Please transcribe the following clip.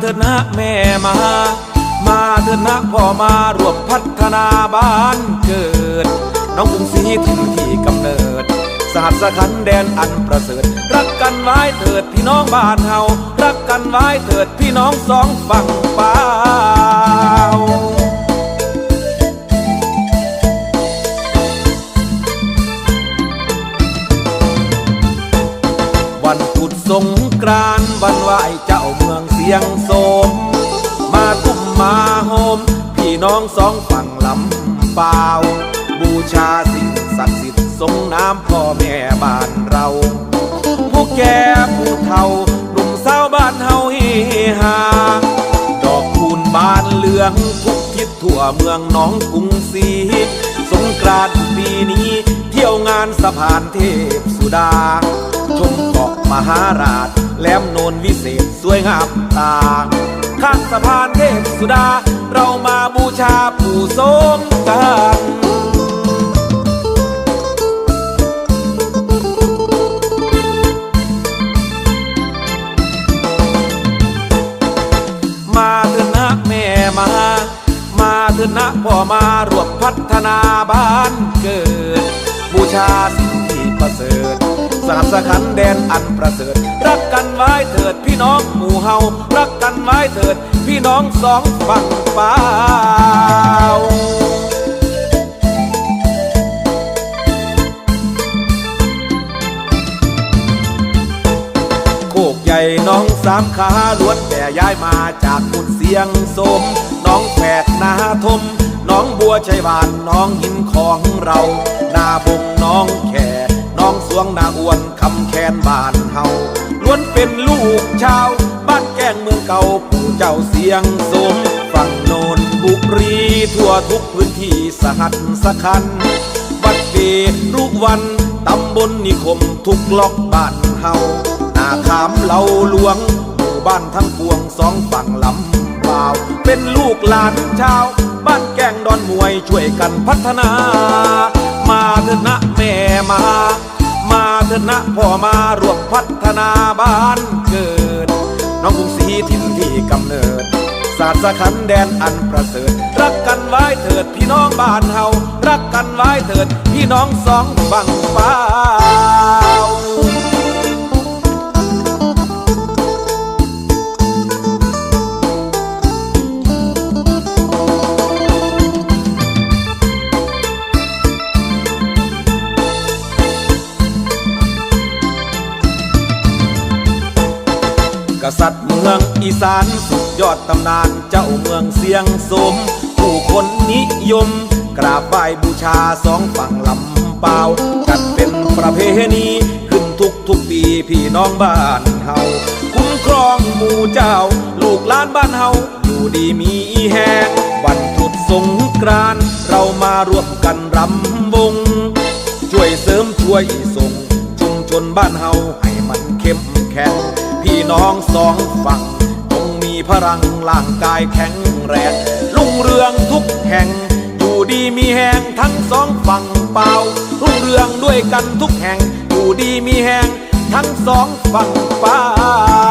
เถิดนะแม่มา มาเถิดนะพ่อมารวมพัฒนาบ้านเกิด น้องกรุงศรีถิ่นที่กำเนิดสหัสขันธ์แดนอันประเสริฐ รักกันไว้เถิดพี่น้องบ้านเฮา รักกันไว้เถิดพี่น้องสองฝั่งป่าววันพุธสงกรานต์วันไหวเจ้าเมือง สียงโสม มาตุ้มมาโฮม พี่น้องสองฝั่งลำเปล่า บูชาสิ่งศักดิ์สิทธิ์ทรงน้ำพ่อแม่บ้านเรา ผู้แก่ผู้เฒ่าหนุ่มสาวบ้านเฮาเฮฮาดอกคูณบานเหลืองทุกทิศทั่วเมืองน้องกรุงศรีสงกรานต์ปีนี้ เที่ยวงานสะพานเทพสุดา ชมเกาะมหาราชแหลมโนนวิเศษ วยงามตา ข้างสะพานเทพสุดา เรามาบูชาปู่สงกรานมาเถิดนะแม่มา มาเถิดนะพ่อมารวมพัฒนาบ้านเกิด บูชาสิ่งที่ประเสริฐ สหัสขันแดนอันประเสริฐ รักกันไว้เถิดพี่น้องหมู่เฮา รักกันไว้เถิดพี่น้องสองฝั่งป่าโคกใหญ่น้องสามขาล้วนแต่ย้ายมาจากมุดเสียงสม น้องแฝดนาทม น้องบัวชัยบานน้องหินของเรา นาบงน้องแข องสวงนาอ้วนคำแคนบ้านเฮาล้วนเป็นลูกชาว บ้านแก้งเมืองเก่าปู่เจ้าเสียงสมฝั่งโนนบุรีทั่วทุกพื้นที่สหัสสคันวัดเดรุวันตำบลนิคมทุกล็อกบ้านเฮานาขามเหล่าหลวงหมู่บ้านทั้งปวงสองฝั่งลำเปล่าว เป็นลูกหลานชาว บ้านแก่งดอนมวยช่วยกันพัฒนา มาเถิดนะแม่มา ดนะพ่อมารวมพัฒนาบ้านเกิด น้องกรุงศรีถิ่นที่กำเนิด ศาสตร์สขันแดนอันประเสริฐ รักกันไว้เถิดพี่น้องบ้านเฮา รักกันไว้เถิดพี่น้องสองฝั่งฟ้า กษัตริย์เมืองอีสานสุดยอดตำนานเจ้าเมืองเสียงสม ผู้คนนิยม กราบไหว้บูชาสองฝั่งลำเปล่าจัดเป็นประเพณีขึ้นทุกทุกปีพี่น้องบ้านเฮาคุ้มครองหมู่เจ้า ลูกหลานบ้านเฮาอยู่ดีมีแฮงวันพุธสงกรานเรามาร่วมกันรำวง ช่วยเสริมช่วยส่ง ชุมชนบ้านเฮาให้มันเข้มแข็ง พี่น้องสองฝั่งคงมีพลังร่างกายแข็งแรงลุ่งเรืองทุกแห่ง อยู่ดีมีแห่งทั้งสองฝั่งเปล่ารุ่งเรืองด้วยกันทุกแห่ง อยู่ดีมีแห่งทั้งสองฝั่งเปล่า